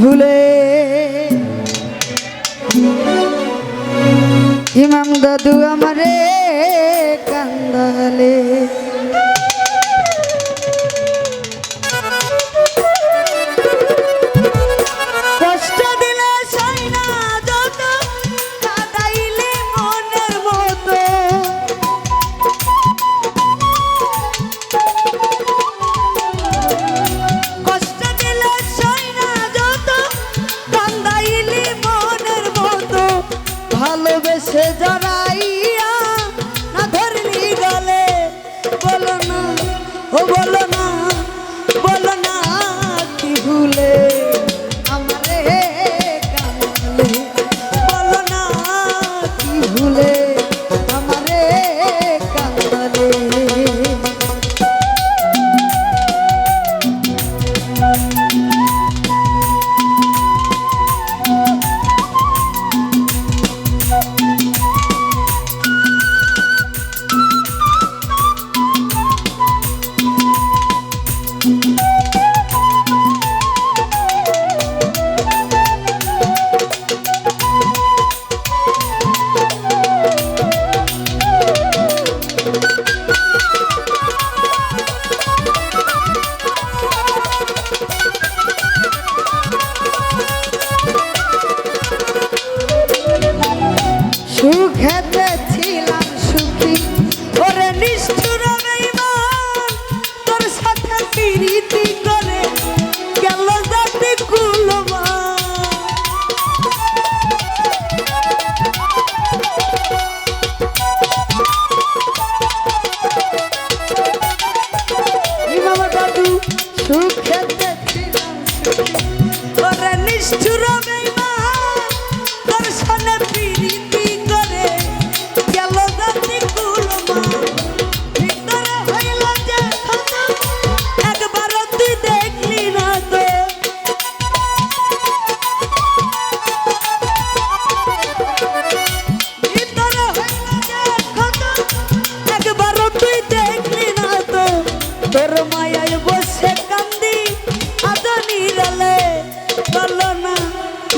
ভুলে। ইমাম দাদু আমারে কান্দালে।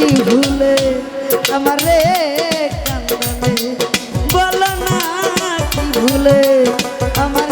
গেছি আমার আমারে কান্দনে। বলো না কি ভুলে আমার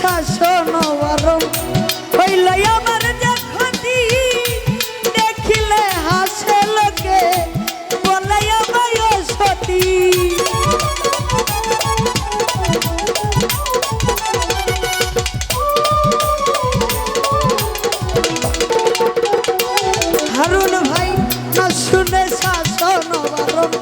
শাসন বারণ হইল আমার যখনই দেখিলে হাসে লোকে বলে আমায় সতী। হারুন ভাই, না শুনে শাসন বারণ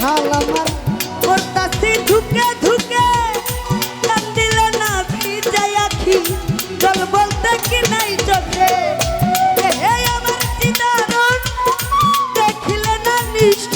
হাল আমার করতাছি ধুকে ধুকে কান দিল না ভিজাই আখি। জল বলতে কি নাই চোখে? হে আমার চিতারণ দেখিলে না নিষ্ঠ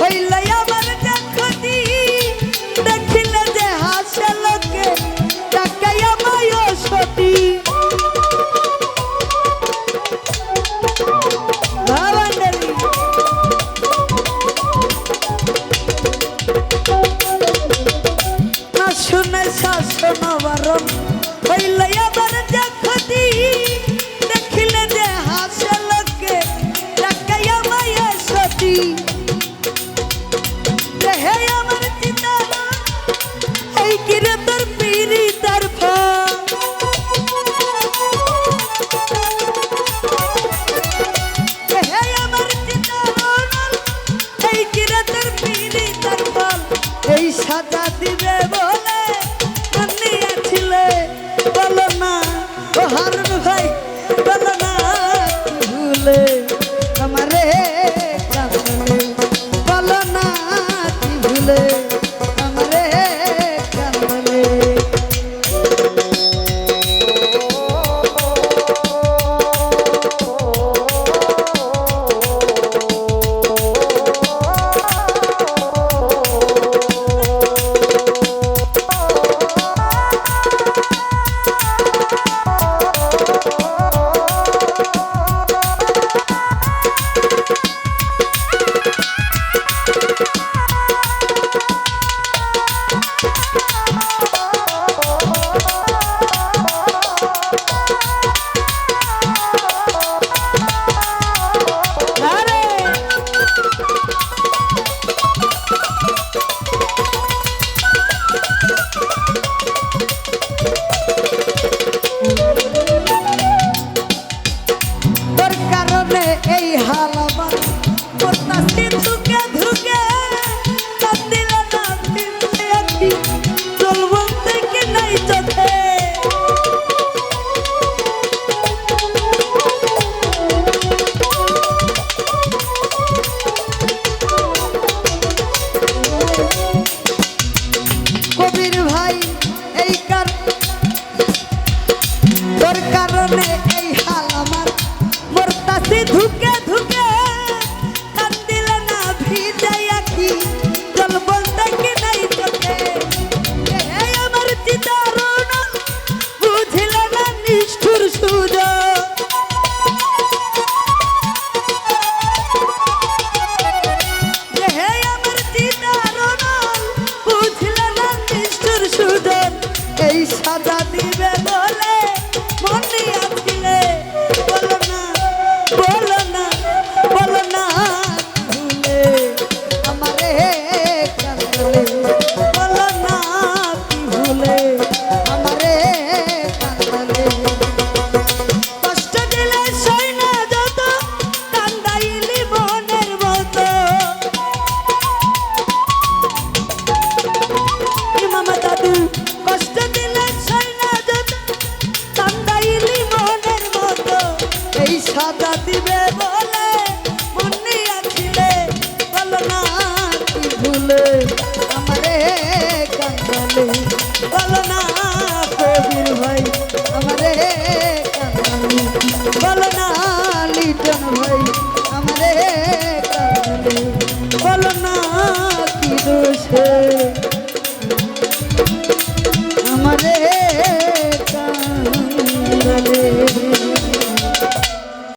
হইল আমার দেখতি দেখিলে যে হাসে লোকে তাকাই আমায় সতী। শুনে শাসন বারণ হইল আবার কি এই সাদা দিবে